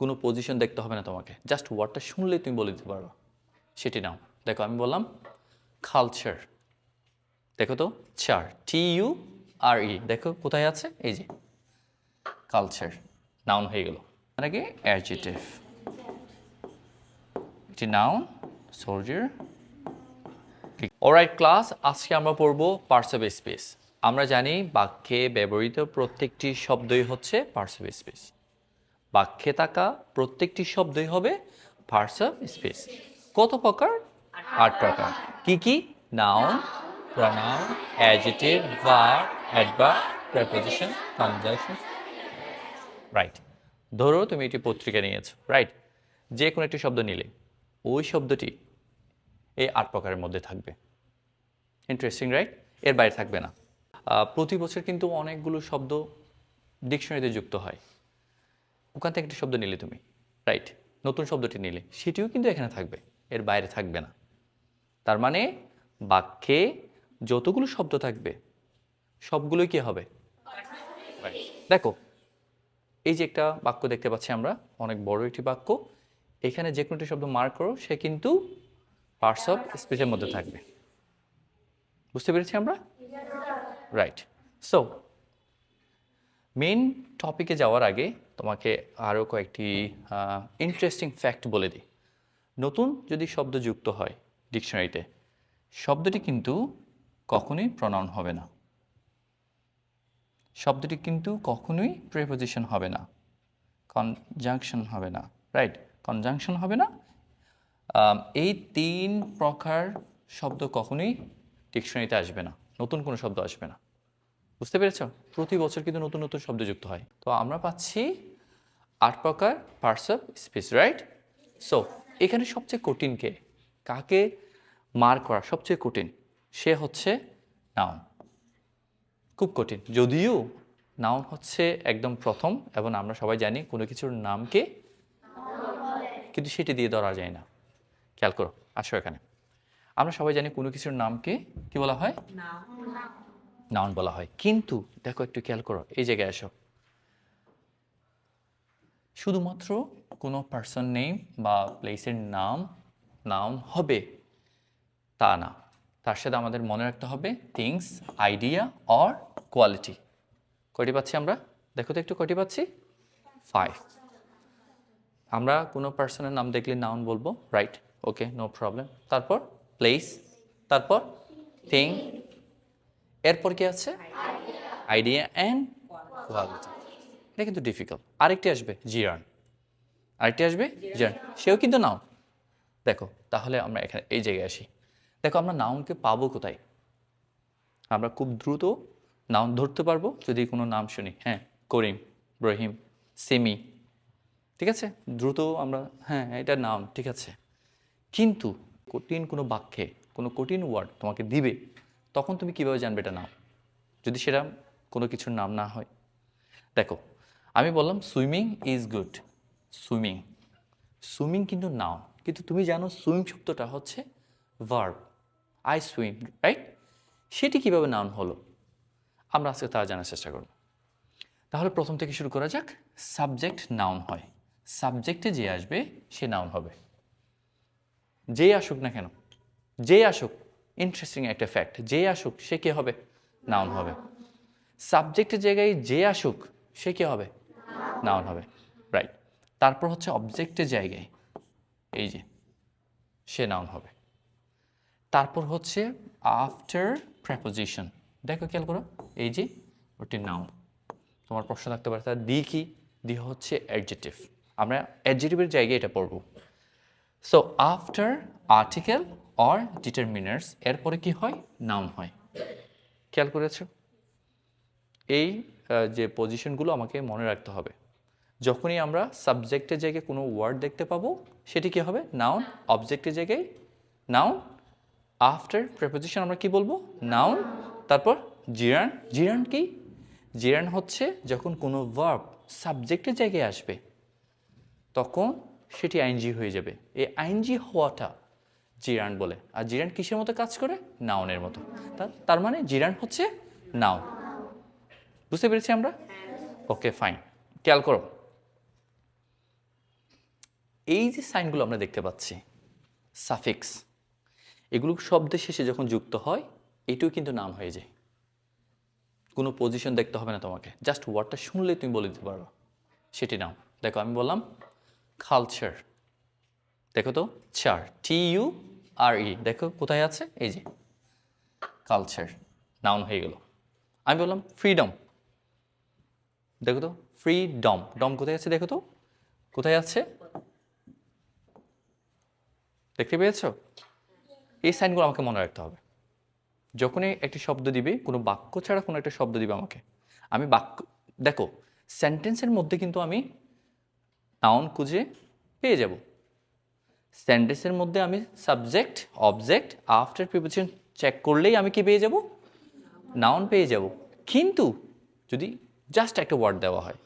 কোনো পজিশন দেখতে হবে না তোমাকে। জাস্ট ওয়ার্ডটা শুনলেই তুমি বলে দিতে পারো সেটি নাও। দেখো, আমি বললাম কালচার দেখো তো চার টি ইউ আর ই দেখো, কোথায় আছে? এই যে। কালচার নাউন হয়ে গেল। মানে কি? অ্যাডজেটিভ একটি নাউন সোলজার অলরাইট ক্লাস আজকে আমরা পড়ব পার্টস অফ স্পেস আমরা জানি বাক্যে ব্যবহৃত প্রত্যেকটি শব্দই হচ্ছে পার্টস অফ স্পেস বাক্যে থাকা প্রত্যেকটি শব্দই হবে পার্টস অফ স্পেস কত প্রকার? আট প্রকার। কি কি? Noun pronoun adjective verb adverb preposition conjunction right ধরো তুমি একটি পত্রিকা নিয়েছো। রাইট যে কোনো একটি শব্দ নিলে ওই শব্দটি এই আট প্রকারের মধ্যে থাকবে। ইন্টারেস্টিং রাইট এর বাইরে থাকবে না। প্রতি বছর কিন্তু অনেকগুলো শব্দ ডিকশনারিতে যুক্ত হয়। ওখান থেকে একটি শব্দ নিলে তুমি রাইট নতুন শব্দটি নিলে, সেটিও কিন্তু এখানে থাকবে, এর বাইরে থাকবে না। তার মানে বাক্যে যতগুলো শব্দ থাকবে, সবগুলোই কি হবে? দেখো, এই যে একটা বাক্য দেখতে পাচ্ছি আমরা, অনেক বড় একটি বাক্য, এখানে যে কোনো একটি শব্দ মার্ক করো, সে কিন্তু পার্টস অফ স্পিচের মধ্যে থাকবে। বুঝতে পেরেছি আমরা? রাইট সো মেন টপিকে যাওয়ার আগে তোমাকে আরও কয়েকটি ইন্টারেস্টিং ফ্যাক্ট বলে দিই। নতুন যদি শব্দ যুক্ত হয় ডিকশনারিতে শব্দটি কিন্তু কখনোই প্রনাউন হবে না। শব্দটি কিন্তু কখনোই প্রেপোজিশন হবে না। কনজাংশন হবে না রাইট কনজাংশন হবে না। এই তিন প্রকার শব্দ কখনোই ডিকশনারিতে আসবে না। নতুন কোনো শব্দ আসবে না। বুঝতে পেরেছ? প্রতি বছর কিন্তু নতুন নতুন শব্দ যুক্ত হয়। তো আমরা পাচ্ছি আট প্রকার parts of speech right so এখানে সবচেয়ে কঠিন কে কাকে মার করা সবচেয়ে কঠিন? সে হচ্ছে নাউন খুব কঠিন। যদিও নাউন হচ্ছে একদম প্রথম এবং আমরা সবাই জানি কোনো কিছুর নামকে কিন্তু সেটি দিয়ে ধরা যায় না। খেয়াল করো, আসো এখানে। আমরা সবাই জানি কোনো কিছুর নামকে কি বলা হয়? নাউন বলা হয়। কিন্তু দেখো একটু খেয়াল করো, এই জায়গায় আসো। শুধুমাত্র কোনো পার্সন নেম বা প্লেসের নাম নাউন হবে তা না। তার সাথে আমাদের মনে রাখতে হবে থিংস আইডিয়া অর কোয়ালিটি কটি পাচ্ছি আমরা? দেখো তো একটু কটি পাচ্ছি? ফাইভ আমরা কোনো পার্সনের নাম দেখলে নাউন বলব রাইট ওকে নো প্রবলেম তারপর প্লেস তারপর থিং এরপর কি আছে? আইডিয়া অ্যান্ড কোয়ালিটি এটা কিন্তু ডিফিকাল্ট আরেকটি আসবে জিরান আরেকটি আসবে জিরান সেও কিন্তু নাও দেখো তাহলে আমরা এখানে এই জায়গায় আসি। দেখো আমরা নাউনকে পাবো কোথায়? আমরা খুব দ্রুত নাউন ধরতে পারব যদি কোনো নাম শুনি। হ্যাঁ করিম রহিম সেমি। ঠিক আছে? দ্রুত আমরা হ্যাঁ এটা নাম ঠিক আছে। কিন্তু কঠিন কোনো বাক্যে কোনো কঠিন ওয়ার্ড তোমাকে দিবে তখন তুমি কীভাবে জানবে এটা নাম? যদি সেটা কোনো কিছুর নাম না হয়। দেখো, আমি বললাম swimming is good. Swimming. Swimming কিন্তু নাও কিন্তু তুমি জানো সুইম শব্দটা হচ্ছে ভার্ব। I swim, right? সেটি কীভাবে নাউন হলো? আমরা আজকে তা জানার চেষ্টা করব। তাহলে প্রথম থেকে শুরু করা যাক। সাবজেক্ট নাউন হয়। সাবজেক্টে যে আসবে, সে নাউন হবে। যেই আসুক না কেন, যেই আসুক ইন্টারেস্টিং একটা ফ্যাক্ট যে আসুক, সে কে হবে? নাউন হবে। সাবজেক্টের জায়গায় যে আসুক, সে কে হবে? নাউন হবে। রাইট তারপর হচ্ছে অবজেক্টের জায়গায়, এই যে, সে নাউন হবে। তারপর হচ্ছে আফটার প্রেপোজিশন দেখো খেয়াল করো, এই যে, ওটি নাউন তোমার প্রশ্ন থাকতে পারে তার দি কি? দি হচ্ছে অ্যাডজেটিভ আমরা অ্যাডজেটিভের জায়গায় এটা পড়ব। So after article or determiners এরপরে কি হয়? নাউন হয়। খেয়াল করেছ? এই যে পজিশনগুলো আমাকে মনে রাখতে হবে। যখনই আমরা সাবজেক্টের জায়গায় কোনো ওয়ার্ড দেখতে পাবো, সেটি কি হবে? নাউন অবজেক্টের জায়গায় নাউন আফটার প্রেপোজিশন আমরা কি বলব? নাউন তারপর জিরান জিরান কি? জিরান হচ্ছে যখন কোনো ভার্ব সাবজেক্টের জায়গায় আসবে, তখন সেটি আইনজি হয়ে যাবে। এই আইনজি হওয়াটা জিরান বলে। আর জিরান কিসের মতো কাজ করে? নাউনের মতো। তার মানে জিরান হচ্ছে নাউন বুঝতে পেরেছি আমরা? Okay, fine. খেয়াল করো। এই যে সাইনগুলো আমরা দেখতে পাচ্ছি, সাফিক্স, এগুলো শব্দের শেষে যখন যুক্ত হয়, এটাও কিন্তু নাম হয়ে যায়। কোনো পজিশন দেখতে হবে না তোমাকে। জাস্ট ওয়ার্ডটা শুনলে তুমি বলে দিতে পারো। সেটি নাও। দেখো, আমি বললাম কালচার দেখো তো চার টি ইউ আর ই দেখো কোথায় আছে? এই যে কালচার নাউন হয়ে গেল। আমি বললাম ফ্রিডম দেখো তো ফ্রিডম ডম কোথায় আছে দেখো তো? কোথায় আছে? দেখতে পেয়েছ? এই সাইনগুলো আমাকে মনে রাখতে হবে। যখনই একটি শব্দ দিবে, কোনো বাক্য ছাড়া কোনো একটা শব্দ দিবে আমাকে। আমি বাক্য, দেখো সেন্টেন্সের মধ্যে কিন্তু আমি নাউন খুঁজে পেয়ে যাব। সেন্টেন্সের মধ্যে আমি subject object after preposition check করলেই আমি কি পেয়ে যাব? নাউন পেয়ে যাব। কিন্তু যদি জাস্ট একটা ওয়ার্ড দেওয়া হয়,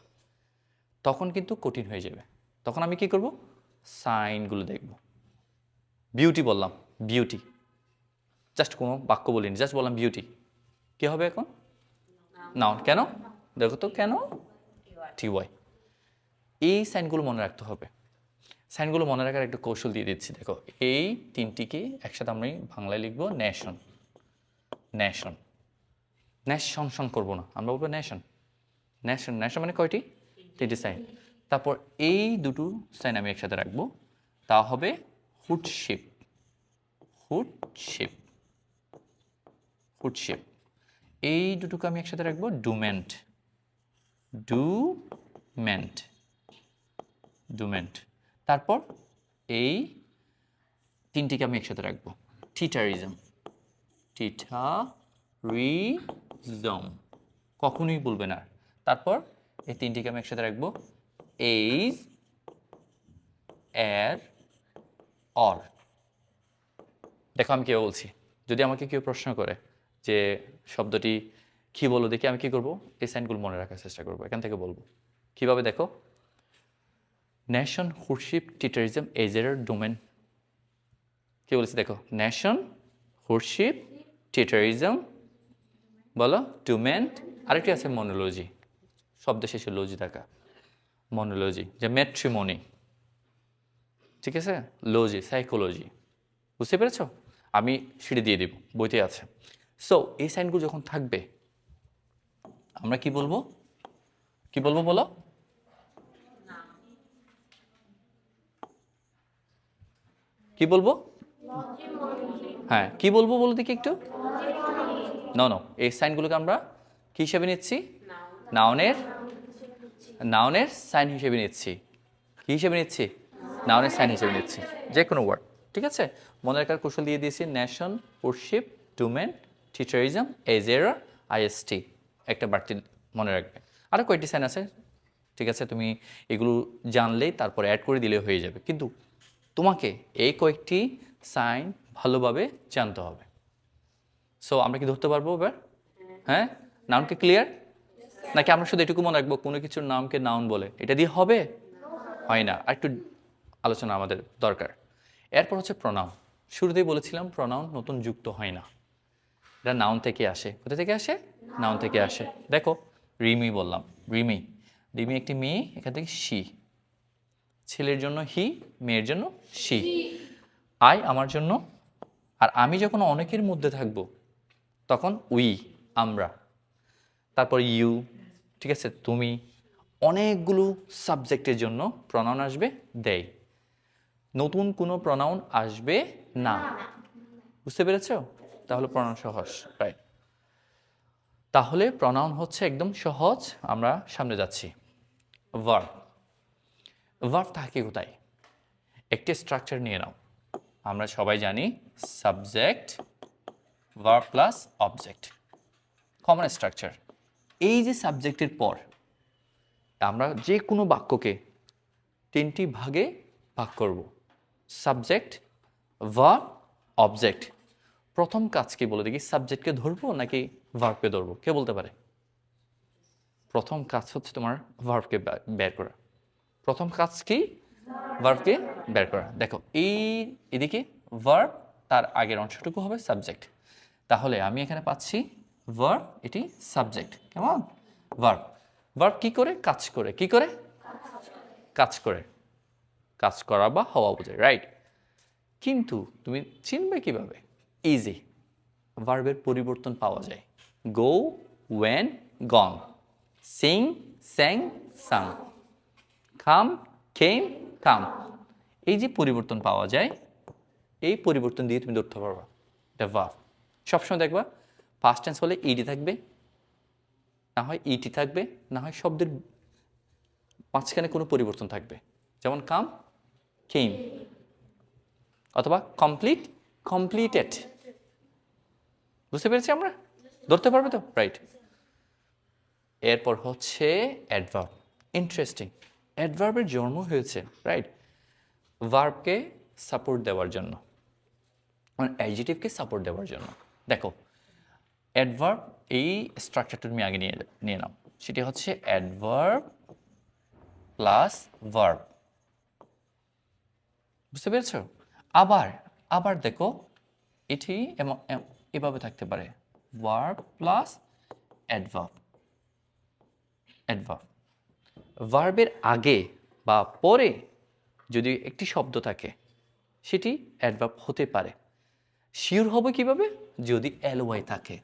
তখন কিন্তু কঠিন হয়ে যাবে। তখন আমি কি করব? সাইনগুলো দেখব। বিউটি বললাম বিউটি জাস্ট কোনো বাক্য বলিনি জাস্ট বললাম বিউটি কী হবে এখন? নাউন কেন? দেখো তো, কেন? টি ওয়াই এই সাইনগুলো মনে রাখতে হবে। সাইনগুলো মনে রাখার একটা কৌশল দিয়ে দিচ্ছি, দেখো। এই তিনটিকে একসাথে আমি বাংলায় লিখব ন্যাশন। ন্যাশন। ন্যাশন শন করব না, আমরা বলব ন্যাশন। ন্যাশন ন্যাশন মানে কয়টি? তিনটি সাইন। তারপর এই দুটো সাইন আমি একসাথে রাখব, তা হবে হুডশিপ হুডশিপ হুডশিপ এই দুটোকে আমি একসাথে রাখব ডুমেন্ট। ডুমেন্ট। ডুমেন্ট। তারপর এই তিনটিকে আমি একসাথে রাখব। টিটারিজম টিটারিজম কখনোই বলবে না। তারপর এই তিনটিকে আমি একসাথে রাখব। এইজ, এর, অর। দেখো আমি কেউ বলছি। যদি আমাকে কেউ প্রশ্ন করে যে শব্দটি কী বলো দেখি, আমি কি করব? এই সাইনগুলো মনে রাখার চেষ্টা করব। এখান থেকে বলব। কীভাবে দেখো? ন্যাশন হুডশিপ টিটারিজম এজের ডোমেন কি বলেছি দেখো? ন্যাশন হুডশিপ টিটারিজম বলো ডোমেন আরেকটি আছে মনোলজি শব্দ শেষে লজি থাকা। মনোলজি যে ম্যাট্রিমনি ঠিক আছে? লজি সাইকোলজি বুঝতে পেরেছ? আমি সিঁড়ি দিয়ে দিব, বইতে আছে। সো এই সাইনগুলো যখন থাকবে, আমরা কি বলব? কি বলব বলো? কি বলব? হ্যাঁ কি বলব বলো দেখি একটু? না না এই সাইনগুলোকে আমরা কী হিসেবে নিচ্ছি? নাউনের নাউনের সাইন হিসেবে নিচ্ছি। কি হিসেবে নিচ্ছি? নাউনের সাইন হিসেবে নিচ্ছি। যে কোনো ওয়ার্ড ঠিক আছে? মনে রাখার কৌশল দিয়ে দিয়েছি ন্যাশন ওরশিপ ডুমেন টিচারিজম এজেরা আইএসটি একটা বাড়তি মনে রাখবে। আরও কয়েকটি সাইন আছে, ঠিক আছে? তুমি এগুলো জানলেই তারপরে অ্যাড করে দিলে হয়ে যাবে। কিন্তু তোমাকে এই কয়েকটি সাইন ভালোভাবে জানতে হবে। সো আমরা কি ধরতে পারব এবার? হ্যাঁ? নাউনকে ক্লিয়ার নাকি আমরা শুধু এটুকু মনে রাখব, কোনো কিছুর নামকে নাউন বলে? এটা দিয়ে হবে? হয় না। আর একটু আলোচনা আমাদের দরকার। এরপর হচ্ছে প্রনাউন শুরুতেই বলেছিলাম প্রনাউন নতুন যুক্ত হয় না। এটা নাউন থেকে আসে। কোথা থেকে আসে? নাউন থেকে আসে। দেখো, রিমি বললাম। রিমি। রিমি একটি মেয়ে, এখান থেকে শি ছেলের জন্য হি মেয়ের জন্য শি। আই আমার জন্য আর আমি যখন অনেকের মধ্যে থাকব তখন উই আমরা। তারপর ইউ ঠিক আছে তুমি। অনেকগুলো সাবজেক্টের জন্য প্রনাউন আসবে দেয় নতুন কোনো প্রনাউন আসবে না। বুঝতে পেরেছ? তাহলে প্রনাউন সহজ রাইট তাহলে প্রনাউন হচ্ছে একদম সহজ আমরা সামনে যাচ্ছি। ভার্ব ভার্ব থাকে কোথায়? একটি স্ট্রাকচার নিয়ে নাও। আমরা সবাই জানি subject verb plus object common structure এই যে সাবজেক্টের পর, আমরা যে কোনো বাক্যকে তিনটি ভাগে ভাগ করব। সাবজেক্ট ভার্ব অবজেক্ট প্রথম কাজ কি বলে দেখি? সাবজেক্টকে ধরবো নাকি ভার্বকে ধরবো? কে বলতে পারে? প্রথম কাজ হচ্ছে তোমার ভার্বকে বের করা। প্রথম কাজ কি? ভার্বকে বের করা। দেখো, এই এদিকে ভার্ব তার আগের অংশটুকু হবে সাবজেক্ট তাহলে আমি এখানে পাচ্ছি ভার্ব এটি সাবজেক্ট কেমন? ভার্ব ভার্ব কি করে? কাজ করে। কি করে? কাজ করে। কাজ করা বা হওয়া বোঝায়। রাইট কিন্তু তুমি চিনবে কীভাবে? ইজি ভার্বের পরিবর্তন পাওয়া যায়। Go went gone sing sang sung come came কাম এই যে পরিবর্তন পাওয়া যায়, এই পরিবর্তন দিয়ে তুমি ধরতে পারবা। এটা ভার্ব সবসময় দেখবা ফার্স্ট টেন্স হলে ইডি থাকবে, না হয় ইটি থাকবে, না হয় শব্দের মাঝখানে কোনো পরিবর্তন থাকবে। যেমন কাম কেম অথবা কমপ্লিট কমপ্লিটেড বুঝতে পেরেছি আমরা? ধরতে পারবে তো? রাইট এরপর হচ্ছে অ্যাডভার্ব ইন্টারেস্টিং অ্যাডভার্বের জন্ম হয়েছে রাইট ভার্বকে সাপোর্ট দেওয়ার জন্য মানে অ্যাডজেটিভকে সাপোর্ট দেওয়ার জন্য। দেখো অ্যাডভার্ব এই স্ট্রাকচারটা তুমি আগে নিয়ে নিয়ে নাও। সেটি হচ্ছে অ্যাডভার্ব প্লাস ভার্ব বুঝতে পেরেছ? আবার আবার দেখো, এটি এভাবে থাকতে পারে। ভার্ব প্লাস অ্যাডভার্ব অ্যাডভার্ব ভার্বের আগে বা পরে যদি একটি শব্দ থাকে, সেটি অ্যাডভার্ব হতে পারে। শিওর হবে কীভাবে? যদি এলওয়াই থাকে।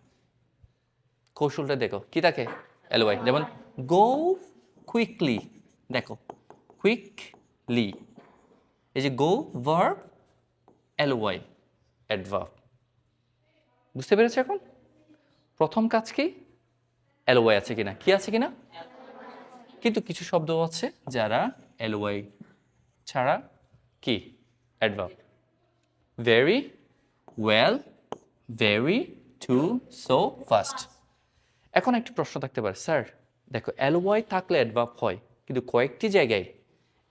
কৌশলটা দেখো, কি থাকে? এলওয়াই যেমন গো কুইকলি দেখো কুইকলি এই যে গো ভার্ব এলওয়াই অ্যাডভার্ব বুঝতে পেরেছ এখন? প্রথম কাজ কি? এলওয়াই আছে কিনা? কি আছে কিনা? কিন্তু কিছু শব্দ আছে যারা এলওয়াই ছাড়া কি? Adverb. Very well very too so fast এখন একটি প্রশ্ন থাকতে পারে, স্যার, দেখো, এলওয়াই থাকলে অ্যাডভার্ব হয়, কিন্তু কয়েকটি জায়গায়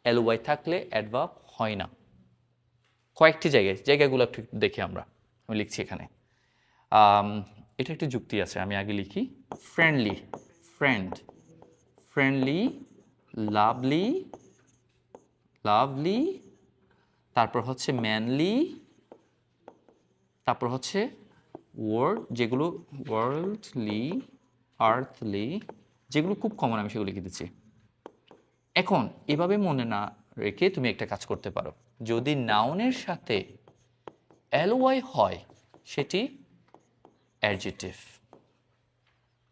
এলওয়াই থাকলে অ্যাডভার্ব হয় না। কয়েকটি জায়গায়, জায়গাগুলো একটু দেখি আমরা, আমি লিখছি এখানে। এটা একটি যুক্তি আছে, আমি আগে লিখি। Friendly friend friendly lovely lovely তারপর হচ্ছে ম্যানলি তারপর হচ্ছে ওয়ার্ড যেগুলো ওয়ার্ল্ডলি আর্থলি যেগুলো খুব কমন আমি সেগুলো লিখে দিচ্ছি। এখন এভাবে মনে না রেখে তুমি একটা কাজ করতে পারো। যদি নাউনের সাথে এলওয়াই হয়, সেটি অ্যাডজেটিভ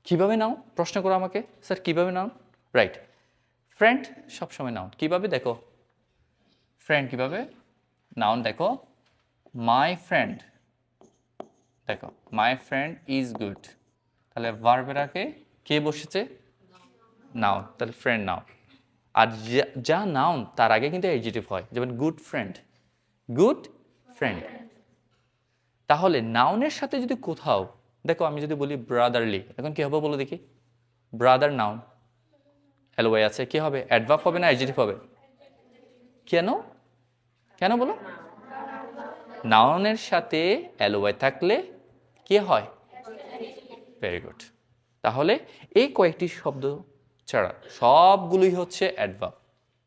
কীভাবে নাও প্রশ্ন করো আমাকে। স্যার, কীভাবে নাও রাইট ফ্রেন্ড সবসময় নাউন কীভাবে? দেখো। ফ্রেন্ড কীভাবে? নাউন দেখো। মাই ফ্রেন্ড দেখো। মাই ফ্রেন্ড ইজ গুড তাহলে ভার্বের কে বসেছে? নাউন তাহলে ফ্রেন্ড নাউন আর যা- যা নাউন তার আগে কিন্তু এডজেটিভ হয়। যেমন গুড ফ্রেন্ড গুড ফ্রেন্ড তাহলে নাউনের সাথে যদি কোথাও, দেখো আমি যদি বলি ব্রাদারলি এখন কী হবে বলো দেখি? ব্রাদার নাউন এলওয়াই আছে? কি হবে? অ্যাডভার্ব হবে না এডজেটিভ হবে? কেন? কেন বলো? নাউনের সাথে এলওয়াই থাকলে কি হয়? ভেরি গুড তাহলে এই কয়েকটি শব্দ ছাড়া সবগুলোই হচ্ছে অ্যাডভার্ব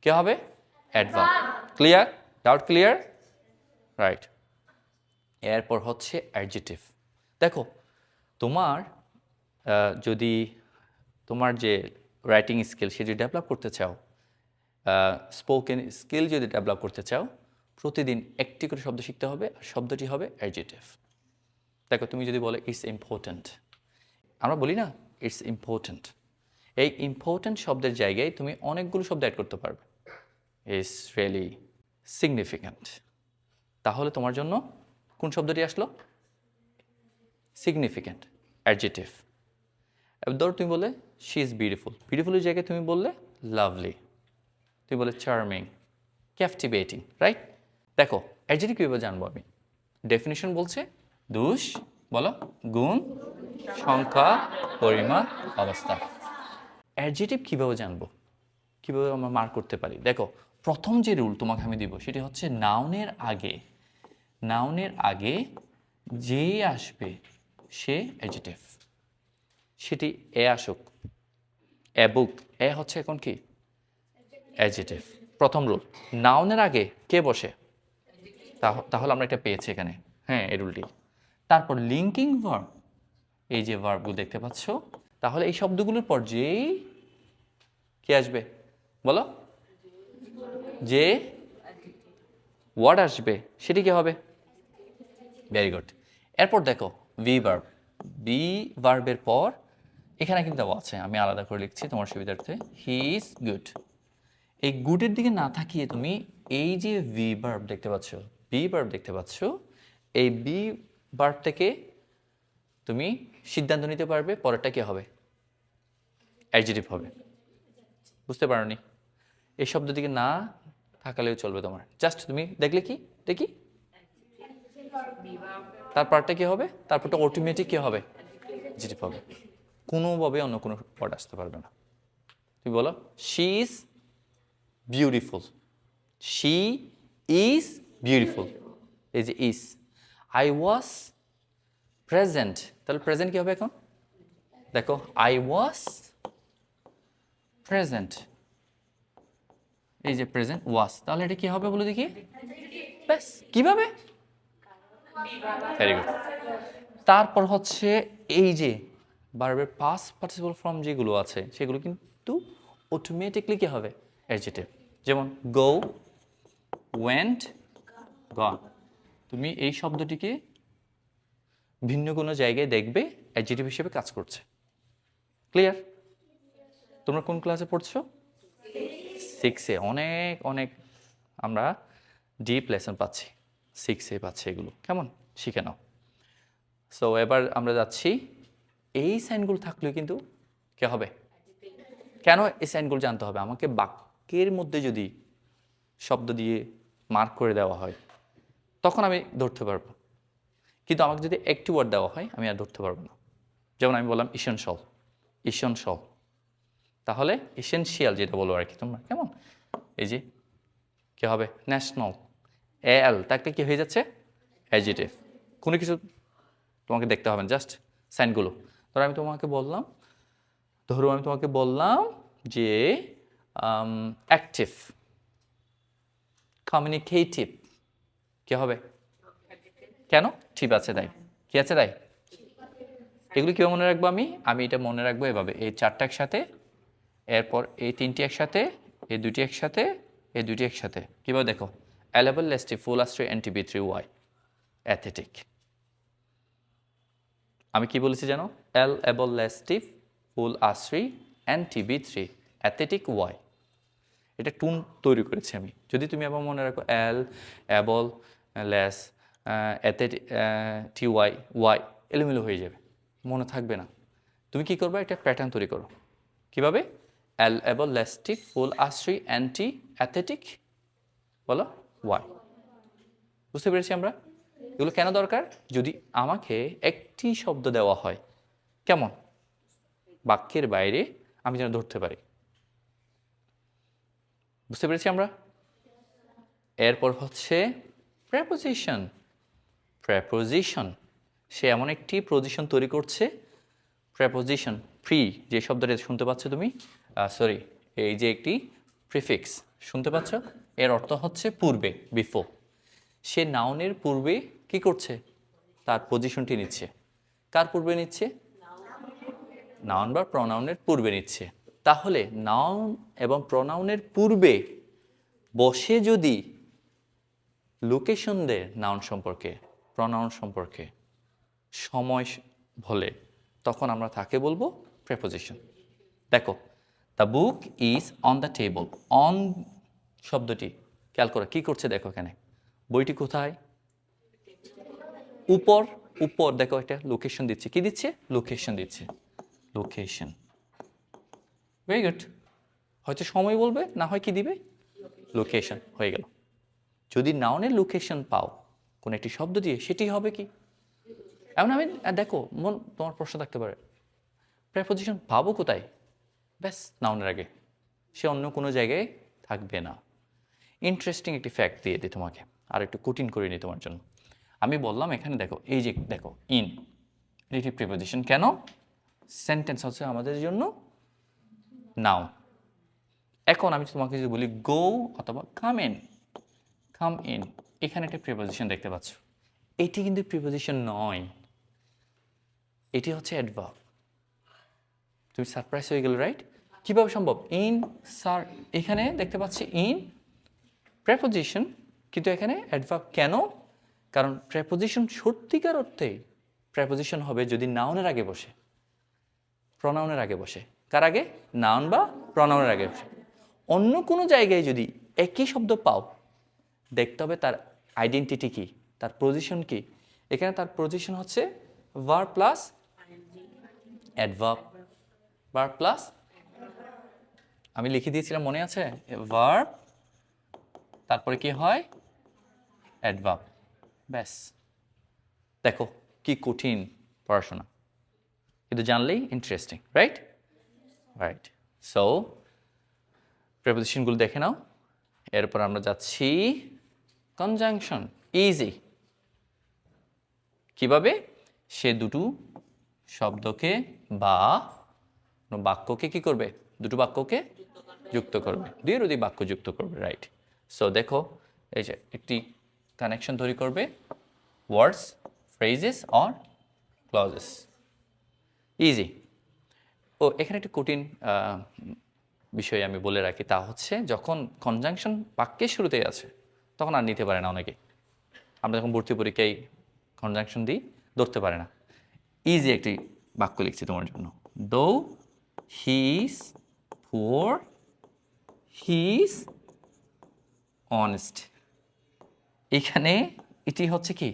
কে হবে? Adverb clear doubt clear right এরপর হচ্ছে অ্যাডজেটিভ দেখো, তোমার যদি তোমার যে রাইটিং স্কিল সেটি ডেভেলপ করতে চাও স্পোকেন স্কিল যদি ডেভেলপ করতে চাও, প্রতিদিন একটি করে শব্দ শিখতে হবে আর শব্দটি হবে অ্যাডজেটিভ দেখো, তুমি যদি বলো ইটস ইম্পর্ট্যান্ট আমরা বলি না ইটস ইম্পর্ট্যান্ট এই ইম্পর্ট্যান্ট শব্দের জায়গায় তুমি অনেকগুলো শব্দ অ্যাড করতে পারবে। ইটস রিয়েলি সিগনিফিক্যান্ট তাহলে তোমার জন্য কোন শব্দটি আসলো? সিগনিফিক্যান্ট অ্যাডজেটিভ ধরো তুমি বলে শি ইজ বিউটিফুল বিউটিফুলের জায়গায় তুমি বললে লাভলি তুমি বলে চার্মিং ক্যাপটিভেটিং রাইট দেখো অ্যাডজেটিভ কীভাবে জানব আমি? ডেফিনেশন বলছে, দুষ, বলো, গুণ, সংখ্যা, পরিমাণ, অবস্থা. অ্যাডজেটিভ কীভাবে জানব? কীভাবে আমরা মার্ক করতে পারি? দেখো, প্রথম যে রুল তোমাকে আমি দিব, সেটি হচ্ছে নাউনের আগে নাউনের আগে যে আসবে, সে অ্যাডজেটিভ সেটি এ আসুক, এ বুক, এ হচ্ছে এখন কি? অ্যাডজেটিভ প্রথম রুল। নাউনের আগে কে বসে? তাহ- তাহলে আমরা এটা পেয়েছি এখানে। হ্যাঁ এই রুলটি। তারপর লিঙ্কিং ভার্ব এই যে ভার্বগুলো দেখতে পাচ্ছ, তাহলে এই শব্দগুলোর পর যেই কে আসবে? বলো। যে ওয়ার্ড আসবে, সেটি কি হবে? ভেরি গুড এরপর দেখো ভি ভার্ব বি ভার্বের পর এখানে কিন্তু দেওয়া আছে, আমি আলাদা করে লিখছি তোমার সুবিধার্থে হি ইজ গুড এই গুডের দিকে না থাকিয়ে তুমি এই যে ভি ভার্ব দেখতে পাচ্ছ বি ভার্ব দেখতে পাচ্ছ, এই বি ভার্ব থেকে তুমি সিদ্ধান্ত নিতে পারবে পরেরটা কী হবে? অ্যাডজেটিভ হবে। বুঝতে পারোনি? এই শব্দ দিকে না থাকালেও চলবে তোমার। জাস্ট তুমি দেখলে কি? দেখি। তারপরটা কি হবে? তারপরটা অটোমেটিক কি হবে? অ্যাডজেটিভ হবে। কোনোভাবে অন্য কোনো ওয়ার্ড আসতে পারবে না। তুমি বলো she is beautiful she is beautiful এই যে ইজ আই ওয়াজ প্রেজেন্ট তাহলে প্রেজেন্ট কী হবে এখন? দেখো আই ওয়াজ প্রেজেন্ট এই যে প্রেজেন্ট ওয়াজ তাহলে এটা কি হবে বলে দেখি? ব্যাস কীভাবে? ভেরি গুড তারপর হচ্ছে এই যে বারবার পাস পার্টিসিপাল ফর্ম যেগুলো আছে, সেগুলো কিন্তু অটোমেটিকলি কী হবে? অ্যাডজেটিভ যেমন গো ওয়েন্ট গন তুমি এই শব্দটিকে ভিন্ন কোনো জায়গায় দেখবে অ্যাডজেটিভ হিসেবে কাজ করছে। ক্লিয়ার তোমরা কোন ক্লাসে পড়ছো? সিক্সে অনেক অনেক আমরা ডিপ লেসন পাচ্ছি। সিক্সে পাচ্ছি এগুলো। কেমন? শিখে নাও। সো এবার আমরা যাচ্ছি এই সাইনগুলো থাকলেও কিন্তু কে হবে? কেন এই সাইনগুলো জানতে হবে? আমাকে বাক্যের মধ্যে যদি শব্দ দিয়ে মার্ক করে দেওয়া হয়, তখন আমি ধরতে পারব। কিন্তু আমাকে যদি একটি ওয়ার্ড দেওয়া হয়, আমি আর ধরতে পারব না। যেমন আমি বললাম ইসেনশল ইসেনশল তাহলে এসেনশিয়াল যেটা বলো আর কি তোমরা, কেমন? এই যে কি হবে? ন্যাশনাল এল তাকে কি হয়ে যাচ্ছে? অ্যাজিটিভ কোনো কিছু তোমাকে দেখতে হবে না জাস্ট সাইনগুলো ধরো আমি তোমাকে বললাম, ধরো আমি তোমাকে বললাম যে অ্যাক্টিভ কমিউনিকেটিভ কি হবে? কেন? ঠিক আছে, তাই। কি আছে, তাই? এগুলো কীভাবে মনে রাখব আমি? আমি এটা মনে রাখব এভাবে। এই চারটা একসাথে, এরপর এই তিনটি একসাথে, এই দুটি একসাথে, এই দুটি একসাথে। কীভাবে দেখো? অ্যালেবল লেস্টি ফুল আশ্রয় অ্যান্টিবি থ্রি ওয়াই অ্যাথেটিক আমি কি বলেছি জানো? এল এবল লেস্টিভ ফুল আশ্রী অ্যান্টিবি থ্রি অ্যাথেটিক ওয়াই এটা টুন তৈরি করেছি আমি। যদি তুমি আবার মনে রাখো এল অ্যাবল লেস অ্যাথেটিক টি ওয়াই ওয়াই এলোমেলো হয়ে যাবে। মনে থাকবে না। তুমি কি করবে? একটা প্যাটার্ন তৈরি করো। কীভাবে? অ্যাল অ্যাবল লেস্টিক ফুল আশ্রী অ্যান্টি অ্যাথেটিক বলো ওয়াই বুঝতে পেরেছি আমরা? এগুলো কেন দরকার? যদি আমাকে একটি শব্দ দেওয়া হয়। কেমন? বাক্যের বাইরে আমি যেন ধরতে পারি। বুঝতে পেরেছি আমরা? এরপর হচ্ছে প্রেপোজিশন প্রেপোজিশন সে এমন একটি পজিশন তৈরি করছে। প্রেপোজিশন প্রি যে শব্দটা শুনতে পাচ্ছ তুমি? সরি এই যে একটি প্রিফিক্স শুনতে পাচ্ছ? এর অর্থ হচ্ছে পূর্বে বিফো সে নাউনের পূর্বে কি করছে? তার পজিশনটি নিচ্ছে। কার পূর্বে নিচ্ছে? নাউন বা প্রনাউনের পূর্বে নিচ্ছে। তাহলে নাউন এবং প্রনাউনের পূর্বে বসে যদি লোকেশন দেয় নাউন সম্পর্কে প্রনাউন সম্পর্কে, সময় বলে তখন আমরা তাকে বলব প্রেপোজিশন দেখো the book is on the table on শব্দটি খেয়াল করো কী করছে দেখো এখানে। বইটি কোথায়? উপর উপর, দেখো একটা লোকেশন দিচ্ছে। কি দিচ্ছে? লোকেশন দিচ্ছে। লোকেশন ভেরি গুড হয়তো সময় বলবে, না হয় কি দিবে? লোকেশন হয়ে গেল। যদি নাউনের লোকেশন পাও, কোন একটি শব্দ দিয়ে, সেটি হবে কি? এমন আমি দেখো, মন, তোমার প্রশ্ন থাকতে পারে। প্রেপোজিশন পাবো কোথায়? ব্যাস নাউনের আগে। সে অন্য কোনো জায়গায় থাকবে না। ইন্টারেস্টিং একটি ফ্যাক্ট দিয়ে দিই তোমাকে। আর একটু কঠিন করে নিই তোমার জন্য। আমি বললাম এখানে দেখো, এই যে দেখো ইন এটি প্রিপোজিশন কেন? সেন্টেন্স হচ্ছে আমাদের জন্য নাও এখন আমি তোমাকে যদি বলি গো অথবা কাম ইন কাম ইন এখানে একটা প্রিপোজিশন দেখতে পাচ্ছ। এটি কিন্তু প্রিপোজিশন নয়, এটি হচ্ছে অ্যাডভার্ব তুমি সারপ্রাইজ হয়ে গেল রাইট কীভাবে সম্ভব? ইন সার এখানে দেখতে পাচ্ছি ইন প্রেপোজিশন কিন্তু এখানে অ্যাডভার্ব কেন? কারণ প্রেপোজিশন সত্যিকার অর্থে প্রেপোজিশন হবে যদি নাউনের আগে বসে। প্রনাউনের আগে বসে। কার আগে? নাউন বা প্রনাউনের আগে বসে। অন্য কোনো জায়গায় যদি একই শব্দ পাও, দেখতে হবে তার আইডেন্টিটি কি, তার পজিশন কি। এখানে তার পজিশন হচ্ছে verb plus adverb verb plus আমি লিখে দিয়েছিলাম, মনে আছে? ভার্ব তারপরে কি হয়? অ্যাডভার্ব ব্যাস। দেখো, কি কঠিন পড়াশোনা। কিন্তু জানলেই ইন্টারেস্টিং রাইট রাইট সো প্রেপোজিশনগুলো দেখে নাও। এরপর আমরা যাচ্ছি কনজাংশন ইজি কীভাবে? সে দুটো শব্দকে বা কোনো বাক্যকে কি করবে? দুটো বাক্যকে যুক্ত করবে। দুইয়ের অধিক বাক্য যুক্ত করবে রাইট সো দেখো, এই যে একটি কানেকশন তৈরি করবে words phrases or clauses easy ও, এখানে একটি কঠিন বিষয় আমি বলে রাখি, তা হচ্ছে যখন কনজাংশন বাক্যের শুরুতেই আছে, তখন আর নিতে পারে না অনেকে। আমরা যখন ভর্তি পরীক্ষায় কনজাংশন দিই, ধরতে পারে না। ইজি একটি বাক্য লিখছি তোমার জন্য। দো হিস পুয়ার হিস অনেস্ট এখানে এটি হচ্ছে কি?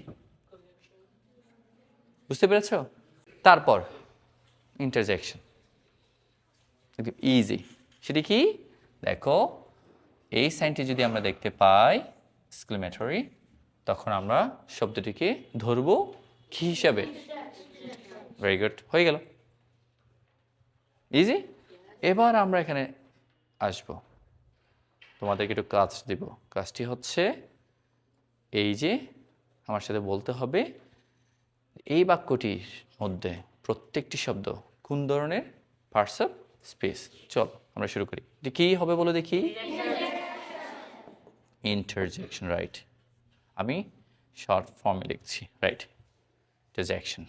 বুঝতে পেরেছ? তারপর ইন্টারজেকশন ইজি সেটি কি? দেখো, এই সাইনটি যদি আমরা দেখতে পাই এক্সক্লেমেটরি তখন আমরা শব্দটিকে ধরব কি হিসাবে? ভেরি গুড হয়ে গেল। ইজি এবার আমরা এখানে আসব। তোমাদেরকে একটু কাজ দিব। কাজটি হচ্ছে এই যে আমার সাথে বলতে হবে, এই বাক্যটির মধ্যে প্রত্যেকটি শব্দ কোন ধরনের? পার্টস অফ স্পেস চল, আমরা শুরু করি। কী হবে বলে দেখি? ইন্টারজেকশন রাইট আমি শর্ট ফর্মে লিখছি রাইট ইন্টারজেকশন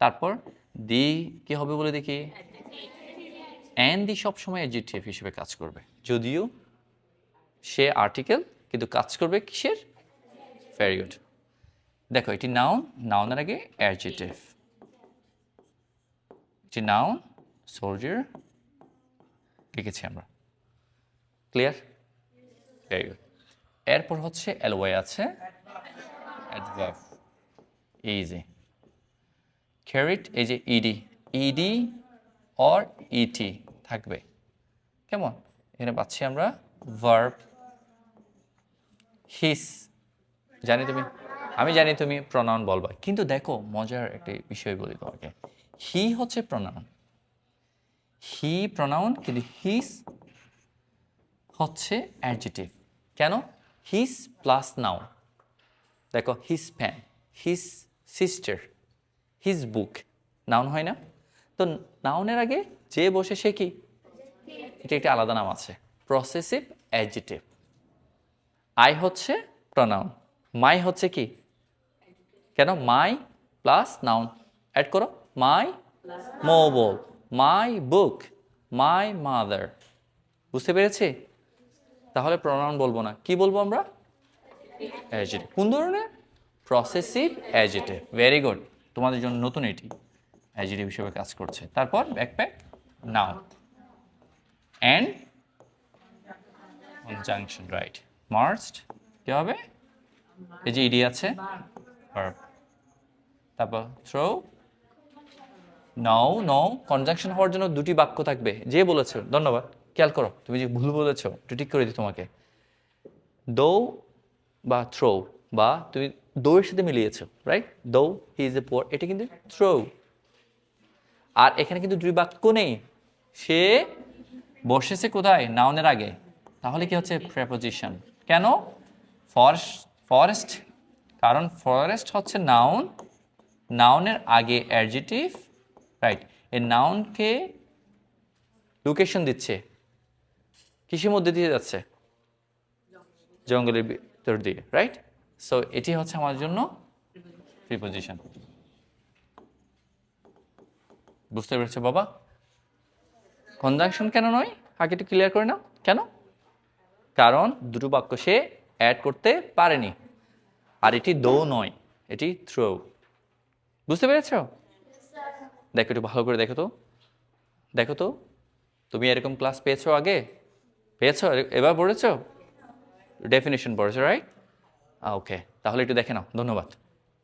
তারপর দি কি হবে বলে দেখি? অ্যান্ড দি সবসময় অ্যাডজেক্টিভ হিসেবে কাজ করবে। যদিও সে আর্টিকেল কিন্তু কাজ করবে কিসের? ভেরি গুড দেখো, এটি নাউন নাউনের আগে অ্যাডজেক্টিভ এটি নাউন সোলজার লিখেছি আমরা। ক্লিয়ার ভেরি গুড এরপর হচ্ছে এলওয়াই আছে। অ্যাডভার্ব ইজি ক্যারিট এই যে ইডি ইডি অর ইটি থাকবে। কেমন? এখানে পাচ্ছি আমরা ভার্ব হিস জানি তুমি? আমি জানি তুমি প্রনাউন বলবা। কিন্তু দেখো, মজার একটি বিষয় বলি তোমাকে। হি হচ্ছে প্রনাউন হি প্রনাউন কিন্তু হিস হচ্ছে অ্যাডজেটিভ কেন? হিস প্লাস নাউন দেখো his pen his sister his book noun হয় না? তো নাউনের আগে যে বসে সে কি? এটা একটা আলাদা নাম আছে। প্রসেসিভ অ্যাডজেটিভ আই হচ্ছে প্রনাউন মাই হচ্ছে কি? কেন? My plus noun. অ্যাড করো। My mobile my book. My mother. বুঝতে পেরেছি? তাহলে প্রনাউন বলব না। কি বলব আমরা? অ্যাডজেটিভ কোন ধরনের? প্রসেসিভ অ্যাডজেটিভ ভেরি গুড তোমাদের জন্য নতুন এটি। অ্যাডজেটিভ হিসেবে কাজ করছে। তারপর ব্যাকপ্যাক নাও অ্যান্ড কনজাংশন রাইট মার্চড কি হবে? এই যে ইডি আছে। তারপর থ্রো নাও নাও কনজাংশন হওয়ার জন্য দুটি বাক্য থাকবে। যে বলেছ, ধন্যবাদ। খেয়াল করো, তুমি যে ভুল বলেছ, একটু ঠিক করে দিই তোমাকে। দো বা থ্রো বা তুমি দৌড়ের সাথে মিলিয়েছো রাইট দৌ হি ইজ এ পোর এটা কিন্তু থ্রো আর এখানে কিন্তু দুই বাক্য নেই। সে বসেছে কোথায়? নাউনের আগে। তাহলে কি হচ্ছে? প্রেপোজিশন কেন? ফরেস্ট ফরেস্ট কারণ ফরেস্ট হচ্ছে নাউন নাউনের আগে অ্যাডজেটিভ রাইট এই নাউনকে লোকেশন দিচ্ছে কিসের মধ্যে দিয়ে যাচ্ছে, জঙ্গলের ভিতর দিয়ে রাইট সো এটি হচ্ছে আমার জন্য প্রিপোজিশন বুঝতে পেরেছ বাবা? কনজাংশন কেন নয়? আগে একটু ক্লিয়ার করে নাও। কেন? কারণ দুটো বাক্য সে অ্যাড করতে পারেনি। আর এটি দো নয়, এটি থ্রো বুঝতে পেরেছ? দেখো একটু ভালো করে দেখো তো। দেখো তো, তুমি এরকম ক্লাস পেয়েছ আগে? পেয়েছ? এবার পড়েছ? ডেফিনেশন পড়েছো রাইট ওকে তাহলে একটু দেখে নাও, ধন্যবাদ।